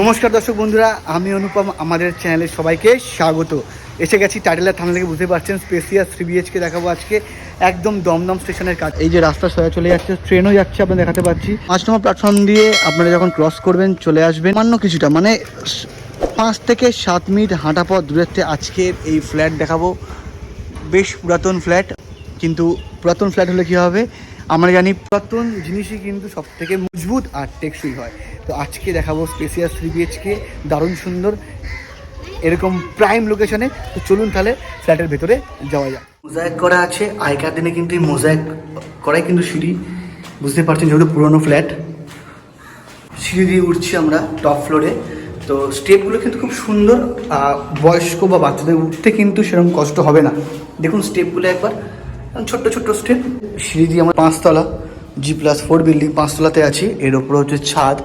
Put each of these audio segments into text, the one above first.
নমস্কার দর্শক বন্ধুরা, আমি অনুপম, আমাদের চ্যানেলে সবাইকে স্বাগত। এসে গেছি টাইটেলের থানা থেকে বুঝতে পারছেন স্পেসিয়াস থ্রি বিএচকে দেখাবো আজকে। একদম দমদম স্টেশনের কাছে। এই যে রাস্তা সোজা চলে যাচ্ছে ট্রেনও যাচ্ছে আপনারা দেখাতে পাচ্ছি। পাঁচ নম্বর প্ল্যাটফর্ম দিয়ে আপনারা যখন ক্রস করবেন, চলে আসবেন। অন্য কিছুটা মানে পাঁচ থেকে সাত মিনিট হাঁটা পথ দূরত্বে আজকের এই ফ্ল্যাট দেখাবো। বেশ পুরাতন ফ্ল্যাট কিন্তু পুরাতন ফ্ল্যাট হলে কী হবে? আমরা জানি পুরাতন জিনিসই কিন্তু সব থেকে মজবুত আর টেকসই হয়। তো আজকে দেখাবো স্পেসিয়াস থ্রি বিএচকে দারুণ সুন্দর, এরকম প্রাইম লোকেশনে তো চলুন তাহলে ফ্ল্যাটের ভেতরে যাওয়া যাক। মোজাইক করা আছে, আগেকার দিনে কিন্তু এই মোজাইক করাই কিন্তু সিঁড়ি। বুঝতে পারছেন যেহেতু পুরনো ফ্ল্যাট সিঁড়ি দিয়ে উঠছি আমরা টপ ফ্লোরে তো স্টেপগুলো কিন্তু খুব সুন্দর বয়স্ক বা বাচ্চাদের উঠতে কিন্তু সেরকম কষ্ট হবে না। দেখুন স্টেপগুলো একবার, ছোট্ট ছোট্ট স্টেপ সিঁড়ি দিয়ে আমার পাঁচতলা জি প্লাস ফোর বিল্ডিং পাঁচতলাতে আছি। এর ওপরে হচ্ছে ছাদ।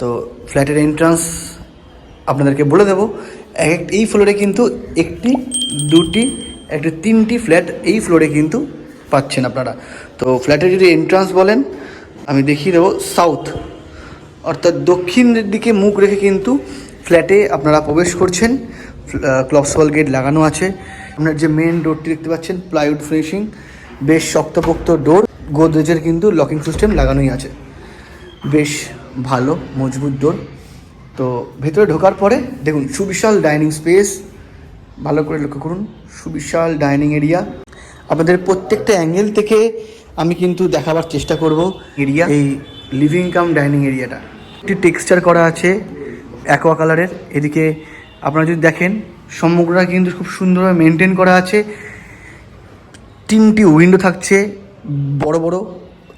তো ফ্ল্যাটের এন্ট্রান্স আপনাদেরকে বলে দেবো, এক এই ফ্লোরে কিন্তু একটি, দুটি, একটি তিনটি ফ্ল্যাট এই ফ্লোরে কিন্তু পাচ্ছেন আপনারা। তো ফ্ল্যাটের যদি এন্ট্রান্স বলেন, আমি দেখিয়ে দেবো সাউথ অর্থাৎ দক্ষিণের দিকে মুখ রেখে কিন্তু ফ্ল্যাটে আপনারা প্রবেশ করছেন। ক্লপসওয়াল গেট লাগানো আছে। আপনার যে মেন ডোরটি দেখতে পাচ্ছেন প্লাইউড ফিনিশিং বেশ শক্তপোক্ত ডোর গোদরেজের কিন্তু লকিং সিস্টেম লাগানোই আছে। বেশ ভালো মজবুত ডোর তো ভেতরে ঢোকার পরে দেখুন সুবিশাল ডাইনিং স্পেস। ভালো করে লক্ষ্য করুন সুবিশাল ডাইনিং এরিয়া। আপনাদের প্রত্যেকটা অ্যাঙ্গেল থেকে আমি কিন্তু দেখাবার চেষ্টা করব এরিয়া। এই লিভিং কাম ডাইনিং এরিয়াটা। একটি টেক্সচার করা আছে অ্যাকোয়া কালারের এদিকে আপনারা যদি দেখেন সমগ্রটা কিন্তু খুব সুন্দরভাবে মেনটেন করা আছে। তিনটি উইন্ডো থাকছে বড় বড়।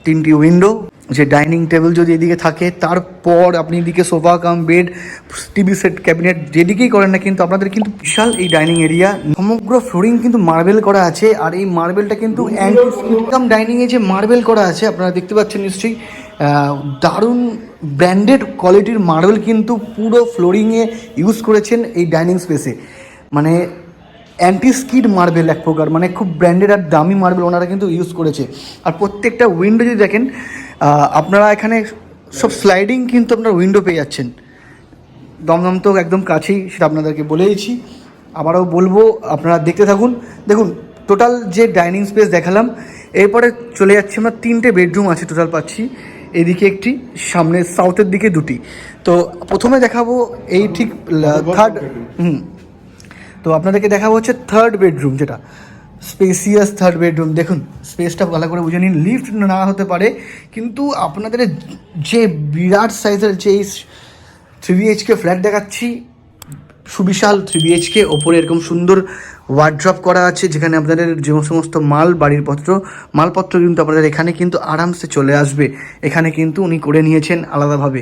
তিনটি উইন্ডো যে ডাইনিং টেবিল যদি এদিকে থাকে তারপর আপনি এদিকে sofa cum bed TV set cabinet যেদিকেই করেন না কিন্তু আপনাদের কিন্তু বিশাল এই ডাইনিং এরিয়া সমগ্র ফ্লোরিং কিন্তু মার্বেল করা আছে আর এই মার্বেলটা কিন্তু কাম ডাইনিংয়ে যে মার্বেল করা আছে আপনারা দেখতে পাচ্ছেন নিশ্চয়ই দারুণ ব্র্যান্ডেড কোয়ালিটির মার্বেল কিন্তু পুরো ফ্লোরিংয়ে ইউজ করেছেন এই ডাইনিং স্পেসে মানে অ্যান্টি স্কিড মার্বেল এক প্রকার মানে খুব ব্র্যান্ডেড আর দামি মার্বেল ওনারা কিন্তু ইউজ করেছে। আর প্রত্যেকটা উইন্ডো যদি দেখেন আপনারা এখানে সব স্লাইডিং কিন্তু আপনারা উইন্ডো পেয়ে যাচ্ছেন। দমদম তো একদম কাছেই সেটা আপনাদেরকে বলেইছি। আবারও বলব আপনারা দেখতে থাকুন। দেখুন টোটাল যে ডাইনিং স্পেস দেখালাম এরপরে চলে যাচ্ছে আমরা তিনটে বেডরুম আছে টোটাল পাচ্ছি। এদিকে একটি সামনে সাউথের দিকে দুটি। তো প্রথমে দেখাবো এই ঠিক থার্ড হুম। তো আপনাদেরকে দেখাবো হচ্ছে থার্ড বেডরুম যেটা। স্পেসিয়াস থার্ড বেডরুম দেখুন স্পেসটা ভালো করে বুঝে নিন। লিফট না হতে পারে, কিন্তু আপনাদের যে বিরাট সাইজের যে থ্রি বিএইচকে ফ্ল্যাট দেখাচ্ছি, সুবিশাল থ্রি বিএইচকে ওপরে এরকম সুন্দর ওয়ার্ড্রপ করা আছে, যেখানে আপনাদের যে সমস্ত মাল, বাড়ির পত্র, মালপত্র কিন্তু আপনাদের এখানে কিন্তু আরামসে চলে আসবে। এখানে কিন্তু উনি করে নিয়েছেন আলাদাভাবে।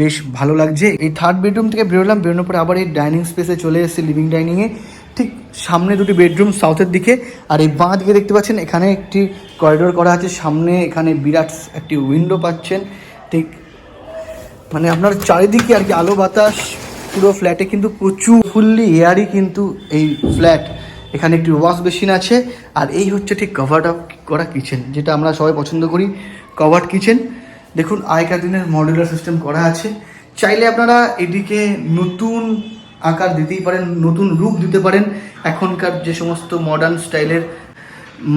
বেশ ভালো লাগছে। এই থার্ড বেডরুম থেকে বেরোলাম বেরোনোর পরে আবার এই ডাইনিং স্পেসে চলে এসেছি লিভিং ডাইনিংয়ে ঠিক সামনে দুটি বেডরুম সাউথের দিকে। আর এই বাঁ দিকে দেখতে পাচ্ছেন, এখানে একটি করিডোর করা আছে। সামনে এখানে বিরাট একটি উইন্ডো পাচ্ছেন। ঠিক মানে আপনার চারিদিকে আর কি আলো বাতাস, পুরো ফ্ল্যাটে কিন্তু প্রচুর ফুললি এয়ারই কিন্তু এই ফ্ল্যাট এখানে একটি ওয়াশ বেসিন আছে। আর এই হচ্ছে ঠিক কভার্ড আপ করা কিচেন যেটা আমরা সবাই পছন্দ করি। কভার্ড কিচেন দেখুন আগেকার দিনের মডুলার সিস্টেম করা আছে। চাইলে আপনারা এদিকে নতুন আকার দিতেই পারেন, নতুন রূপ দিতে পারেন। এখনকার যে সমস্ত মডার্ন স্টাইলের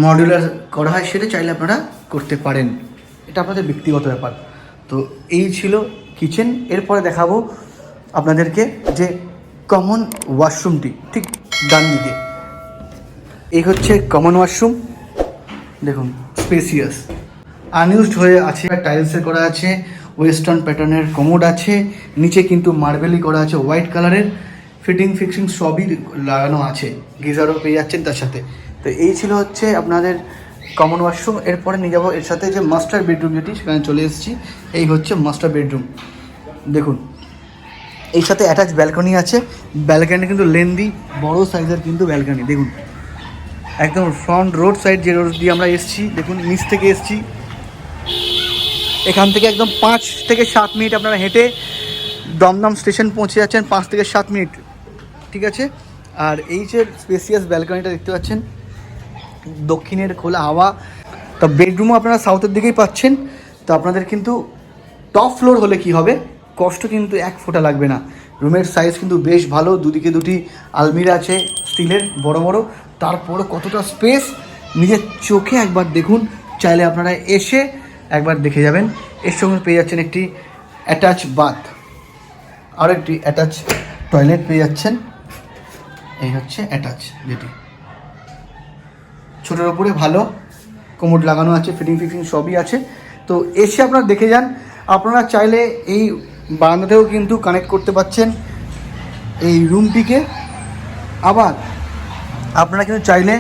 মডুলার করা হয়, সেটা চাইলে আপনারা করতে পারেন। এটা আপনাদের ব্যক্তিগত ব্যাপার। তো এই ছিল কিচেন। এরপরে দেখাবো আপনাদেরকে যে কমন ওয়াশরুমটি ঠিক ডান দিকে। এই হচ্ছে কমন ওয়াশরুম দেখুন স্পেসিয়াস আনইউজড হয়ে আছে টাইলসে করা আছে ওয়েস্টার্ন প্যাটার্নের কমোড আছে, নিচে কিন্তু মার্বেলই করা আছে হোয়াইট কালারের ফিটিং ফিক্সিং সবই লাগানো আছে, গিজারও পেয়ে যাচ্ছেন তার সাথে। তো এই ছিল হচ্ছে আপনাদের কমন ওয়াশরুম এরপরে নিয়ে যাব এর সাথে যে মাস্টার বেডরুম যেটি, সেখানে চলে এসেছি। এই হচ্ছে মাস্টার বেডরুম দেখুন এই সাথে অ্যাটাচ ব্যালকনি আছে ব্যালকনি কিন্তু লেন্দি বড় সাইজের কিন্তু ব্যালকনি দেখুন, একদম ফ্রন্ট রোড সাইড যে রোড দিয়ে আমরা এসেছি, দেখুন, নিচ থেকে এসেছি। এখান থেকে একদম পাঁচ থেকে সাত মিনিট আপনারা হেঁটে দমদম স্টেশন পৌঁছে যাচ্ছেন, পাঁচ থেকে সাত মিনিট। ঠিক আছে? আর এই যে স্পেসিয়াস ব্যালকনিটা দেখতে পাচ্ছেন, দক্ষিণের খোলা হাওয়া। তো বেডরুমও আপনারা সাউথের দিকেই পাচ্ছেন। তো আপনাদের কিন্তু টপ ফ্লোর হলে কি হবে? কষ্ট কিন্তু এক ফোঁটা লাগবে না। রুমের সাইজ কিন্তু বেশ ভালো, দুদিকে দুটি আলমিরা আছে স্টিলের বড় বড়। তারপরও কতটা স্পেস নিজের চোখে একবার দেখুন। চাইলে আপনারা এসে একবার দেখে যাবেন। এর সঙ্গে পেয়ে যাচ্ছেন একটি অ্যাটাচ বাথ আর একটি অ্যাটাচ টয়লেট পেয়ে যাচ্ছেন। এই হচ্ছে অ্যাটাচ যেটি। ছোটোর ওপরে ভালো কোমোড লাগানো আছে ফিটিং ফিটিং সবই আছে। তো এসে আপনারা দেখে যান। আপনারা চাইলে এই বারান্দাতেও কিন্তু কানেক্ট করতে পারছেন এই রুমটিকে আবার আপনারা কিন্তু চাইলে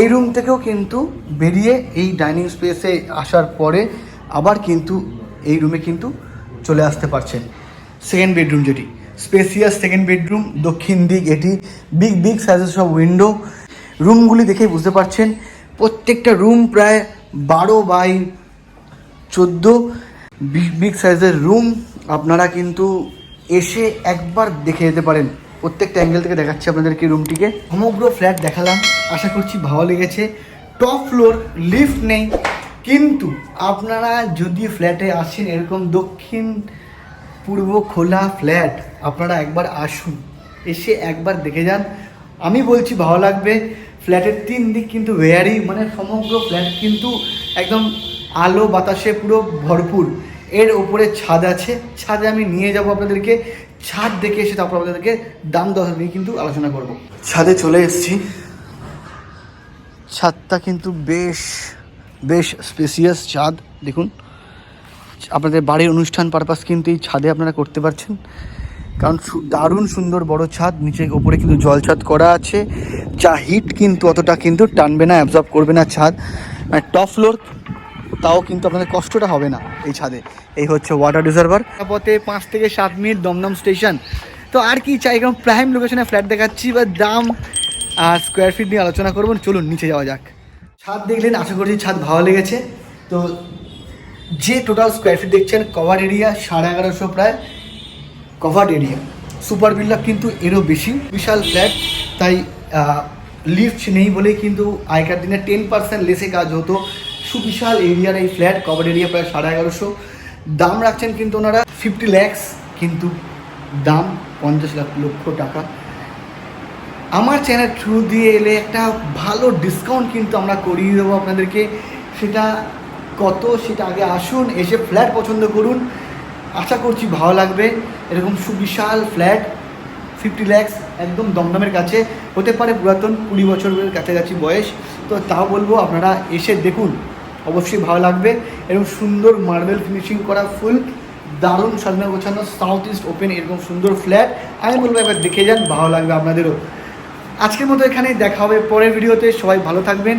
এই রুম থেকেও কিন্তু বেরিয়ে এই ডাইনিং স্পেসে আসার পরে আবার কিন্তু এই রুমে কিন্তু চলে আসতে পারছেন। সেকেন্ড বেডরুম যেটি। স্পেসিয়াস সেকেন্ড বেডরুম দক্ষিণ দিক এটি। বিগ বিগ সাইজের সব উইন্ডো রুমগুলি দেখেই বুঝতে পারছেন, প্রত্যেকটা রুম প্রায় বারো বাই চোদ্দ। বিগ বিগ সাইজের রুম আপনারা কিন্তু এসে একবার দেখে যেতে পারেন। প্রত্যেকটা অ্যাঙ্গেল থেকে দেখাচ্ছি আপনাদেরকে রুমটিকে সমগ্র ফ্ল্যাট দেখালাম। আশা করছি ভালো লেগেছে। টপ ফ্লোর লিফট নেই, কিন্তু আপনারা যদি ফ্ল্যাটে আসেন, এরকম দক্ষিণ পূর্ব খোলা ফ্ল্যাট আপনারা একবার আসুন, এসে একবার দেখে যান। আমি বলছি ভালো লাগবে ফ্ল্যাটের তিন দিক কিন্তু ওয়ারি মানে সমগ্র ফ্ল্যাট কিন্তু একদম আলো, বাতাসে পুরো ভরপুর। এর ওপরে ছাদ আছে, ছাদে আমি নিয়ে যাব আপনাদেরকে। ছাদ দেখে এসে তারপর আপনাদেরকে দাম দশ নিয়ে কিন্তু আলোচনা করব। ছাদে চলে এসেছি। ছাদটা কিন্তু বেশ বেশ স্পেসিয়াস ছাদ, দেখুন। আপনাদের বাড়ির অনুষ্ঠান পারপাস কিন্তু এই ছাদে আপনারা করতে পারছেন। কারণ দারুণ সুন্দর বড় ছাদ, নিচে ওপরে কিন্তু জল ছাদ করা আছে। যা হিট কিন্তু অতটা কিন্তু টানবে না অ্যাবজর্ব করবে না ছাদ। মানে টপ ফ্লোর তাও কিন্তু আপনাদের কষ্টটা হবে না এই ছাদে। এই হচ্ছে ওয়াটার রিজার্ভার পথে পাঁচ থেকে সাত মিনিট দমদম স্টেশন তো আর কি চাই, কারণ প্রাইম লোকেশনে ফ্ল্যাট দেখাচ্ছি, বা দাম আর স্কোয়ার ফিট নিয়ে আলোচনা করব, চলুন নিচে যাওয়া যাক। ছাদ দেখলেন, আশা করছি ছাদ ভালো লেগেছে। তো যে টোটাল স্কোয়ার ফিট দেখছেন কভার এরিয়া সাড়ে এগারোশো প্রায় কভার্ড এরিয়া সুপার বিল্ডার কিন্তু এরও বেশি, বিশাল ফ্ল্যাট তাই লিফট নেই বলেই কিন্তু আগেকার দিনে টেন পার্সেন্ট লেসে কাজ হতো। সুবিশাল এরিয়ার এই ফ্ল্যাট কভার এরিয়া প্রায় সাড়ে এগারোশো। দাম রাখছেন কিন্তু ওনারা ফিফটি ল্যাক্স কিন্তু দাম পঞ্চাশ লাখ লক্ষ টাকা। আমার চ্যানেল থ্রু দিয়ে এলে একটা ভালো ডিসকাউন্ট কিন্তু আমরা করিয়ে দেবো আপনাদেরকে। সেটা কত? সেটা আগে আসুন, এসে ফ্ল্যাট পছন্দ করুন। আশা করছি ভালো লাগবে। এরকম সুবিশাল ফ্ল্যাট ফিফটি ল্যাক্স একদম দমদমের কাছে। হতে পারে পুরাতন, কুড়ি বছরের কাছাকাছি বয়স। তো তাও বলব, আপনারা এসে দেখুন। অবশ্যই ভালো লাগবে। এরকম সুন্দর মার্বেল ফিনিশিং করা ফুল দারুণ সাজানো গোছানো সাউথ ইস্ট ওপেন এরকম সুন্দর ফ্ল্যাট আমি বলব, একবার দেখে যান, ভালো লাগবে আপনাদেরও। আজকের মতো এখানে দেখা হবে পরের ভিডিওতে। সবাই ভালো থাকবেন।